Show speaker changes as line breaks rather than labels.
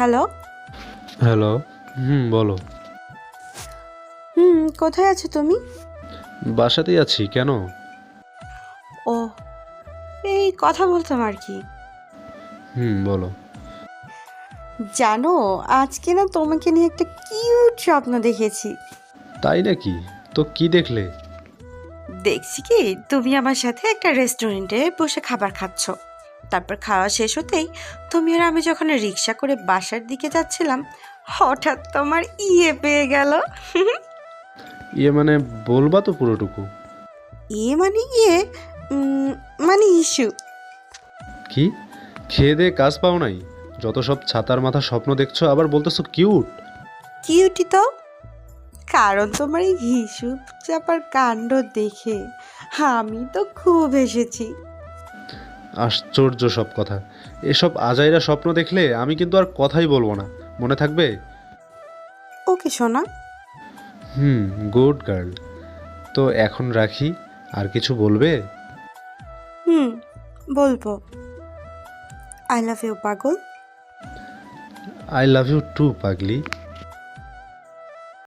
Hello?
Hello হুম বলো।
হুম কোথায় আছো তুমি?
বাসাতেই আছি কেন?
ও এই কথা বলতাম আর কি।
হুম বলো।
জানো আজকে না তোমাকে নিয়ে একটা কিউট স্বপ্ন দেখেছি।
তাই নাকি? তো কি দেখলে?
দেখছি কি তুমি আমার সাথে একটা রেস্টুরেন্টে বসে খাবার খাচ্ছ। তারপর খাওয়া শেষ হতেই তুমি আর আমি যখন রিক্সা করে বাসার দিকে যাচ্ছিলাম হঠাৎ তোমার ইয়ে পেয়ে গেল।
ইয়ে মানে বলবা তো পুরোটুকু।
ইয়ে মানে ইয়ে মানে ইস্যু।
কি? খেয়ে দিয়ে কাজ পাও নাই? যত সব ছাতার মাথা স্বপ্ন দেখছ আবার বলতেছো কিউট।
কিউটি তো। কারণ তোমার এই হিসুব চাপার কাণ্ড দেখে আমি তো খুব এসেছি
আশ্চর্য সব কথা। এসব আজাইরা স্বপ্ন দেখলে আমি কিন্তু আর কথাই বলব না। মনে থাকবে?
ওকে শোনা
হুম গুড গার্ল। তো এখন রাখি। আর কিছু বলবে?
হুম বলব। আই লাভ ইউ পাগল।
আই লাভ ইউ টু পাগলি।